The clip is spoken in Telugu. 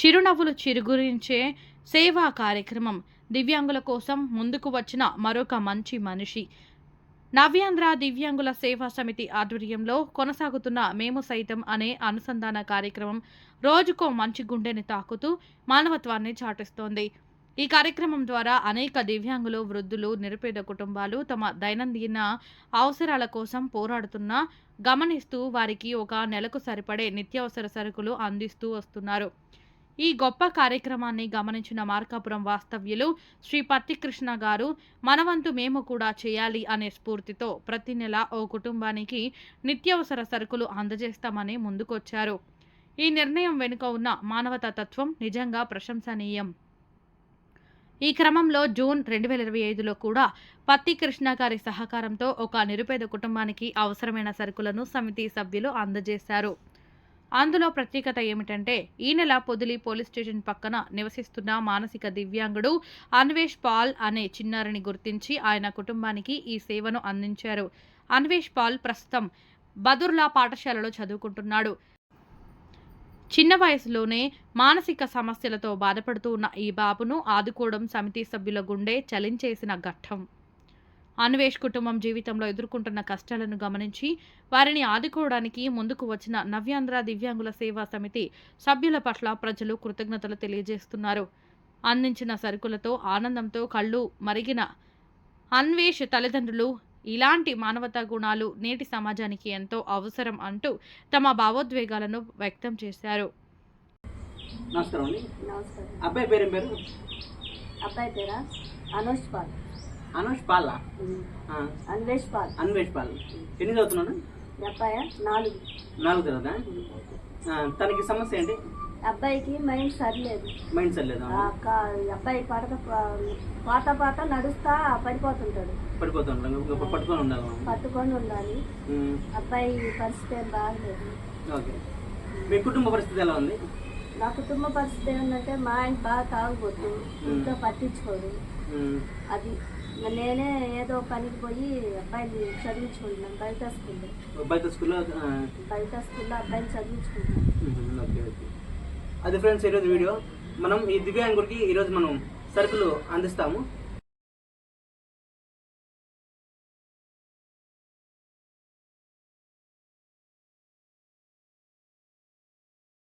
చిరునవ్వులు చిరుగురించే సేవా కార్యక్రమం దివ్యాంగుల కోసం ముందుకు వచ్చిన మరొక మంచి మనిషి. నవ్యాంధ్ర దివ్యాంగుల సేవా సమితి ఆధ్వర్యంలో కొనసాగుతున్న మేము సైతం అనే అనుసంధాన కార్యక్రమం రోజుకో మంచి గుండెని తాకుతూ మానవత్వాన్ని చాటిస్తోంది. ఈ కార్యక్రమం ద్వారా అనేక దివ్యాంగులు వృద్ధులు నిరుపేద కుటుంబాలు తమ దైనందిన అవసరాల కోసం పోరాడుతున్నా గమనిస్తూ వారికి ఒక నెలకు సరిపడే నిత్యావసర సరుకులు అందిస్తూ వస్తున్నారు. ఈ గొప్ప కార్యక్రమాన్ని గమనించిన మార్కాపురం వాస్తవ్యులు శ్రీ పత్తి కృష్ణ గారు మనవంతు మేము కూడా చేయాలి అనే స్ఫూర్తితో ప్రతి నెల ఓ కుటుంబానికి నిత్యావసర సరుకులు అందజేస్తామని ముందుకొచ్చారు. ఈ నిర్ణయం వెనుక ఉన్న మానవతా తత్వం నిజంగా ప్రశంసనీయం. ఈ క్రమంలో జూన్ రెండు వేల ఇరవై ఐదులో కూడా పత్తి కృష్ణ గారి సహకారంతో ఒక నిరుపేద కుటుంబానికి అవసరమైన సరుకులను సమితి సభ్యులు అందజేశారు. అందులో ప్రత్యేకత ఏమిటంటే ఈ నెల పొదిలి పోలీస్ స్టేషన్ పక్కన నివసిస్తున్న మానసిక దివ్యాంగుడు అన్వేష్ పాల్ అనే చిన్నారిని గుర్తించి ఆయన కుటుంబానికి ఈ సేవను అందించారు. అన్వేష్ పాల్ ప్రస్తుతం బదుర్లా పాఠశాలలో చదువుకుంటున్నాడు. చిన్న వయసులోనే మానసిక సమస్యలతో బాధపడుతూ ఉన్న ఈ బాబును ఆదుకోవడం సమితి సభ్యుల గుండె చలించేసిన ఘట్టం. అన్వేష్ కుటుంబం జీవితంలో ఎదుర్కొంటున్న కష్టాలను గమనించి వారిని ఆదుకోవడానికి ముందుకు వచ్చిన నవ్యాంధ్ర దివ్యాంగుల సేవా సమితి సభ్యుల పట్ల ప్రజలు కృతజ్ఞతలు తెలియజేస్తున్నారు. అందించిన సరుకులతో ఆనందంతో కళ్ళు మరిగిన అన్వేష్ తల్లిదండ్రులు ఇలాంటి మానవతా గుణాలు నేటి సమాజానికి ఎంతో అవసరం అంటూ తమ భావోద్వేగాలను వ్యక్తం చేశారు. నమస్కారం అండి. నమస్కారం. అబ్బాయి పేరు అబ్బాయి పేరా? అనోష్ పాల్. అనూష్ పాల్ అన్వేష్ పాల్. అన్వేష్ పాల్. ఎన్ని చదువుతున్నాడు? నాలుగు. నాలుగు చదువుతా తనకి సమస్య ఏంటి? అబ్బాయికి మైండ్ సరిలేదు. మైండ్ సరిలేదు? అబ్బాయి పడక పాత పాత నడుస్తా పడిపోతుంటాడు. పడిపోతుంటాం ఇంకా పట్టుకొని ఉండాలి. పట్టుకొని ఉండాలి. అబ్బాయి పరిస్థితి ఏం బాగలేదు. ఓకే. మీ కుటుంబ పరిస్థితి ఎలా ఉంది? నా కుటుంబ పరిస్థితి ఏంటంటే మా ఆయన బాగా తాగుబోతు ఇంట్లో పట్టించుకోడు. అది నేనే ఏదో పనికి పోయి అబ్బాయిని చదివించుకుంటున్నాను బయట స్కూల్లో. బయట స్కూల్లో బయట స్కూల్లో అబ్బాయిని చదివించుకుంటున్నాను. అది ఫ్రెండ్స్ ఈరోజు వీడియో. మనం ఈ దివ్యాంగుడికి ఈరోజు మనం సరుకులు అందిస్తాము.